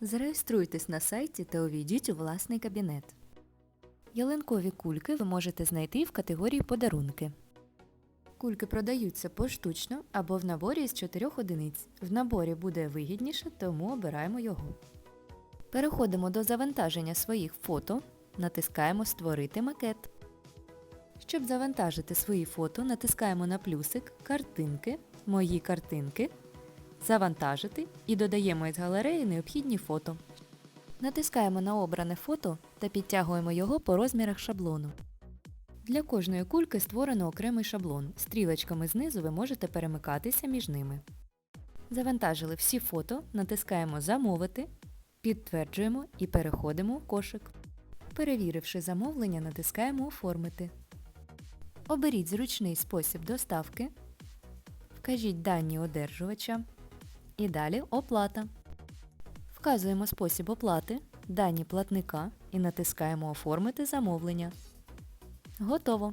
Зареєструйтесь на сайті та увійдіть у власний кабінет. Ялинкові кульки ви можете знайти в категорії Подарунки. Кульки продаються поштучно або в наборі з 4 одиниць. В наборі буде вигідніше, тому обираємо його. Переходимо до завантаження своїх фото, натискаємо Створити макет. Щоб завантажити свої фото, натискаємо на плюсик Картинки, Мої картинки, Завантажити і додаємо із галереї необхідні фото. Натискаємо на обране фото та підтягуємо його по розмірах шаблону. Для кожної кульки створено окремий шаблон. Стрілочками знизу ви можете перемикатися між ними. Завантажили всі фото, натискаємо Замовити, підтверджуємо і переходимо в кошик. Перевіривши замовлення, натискаємо Оформити. Оберіть зручний спосіб доставки. Вкажіть дані одержувача. І далі Оплата. Вказуємо спосіб оплати, дані платника і натискаємо Оформити замовлення. Готово!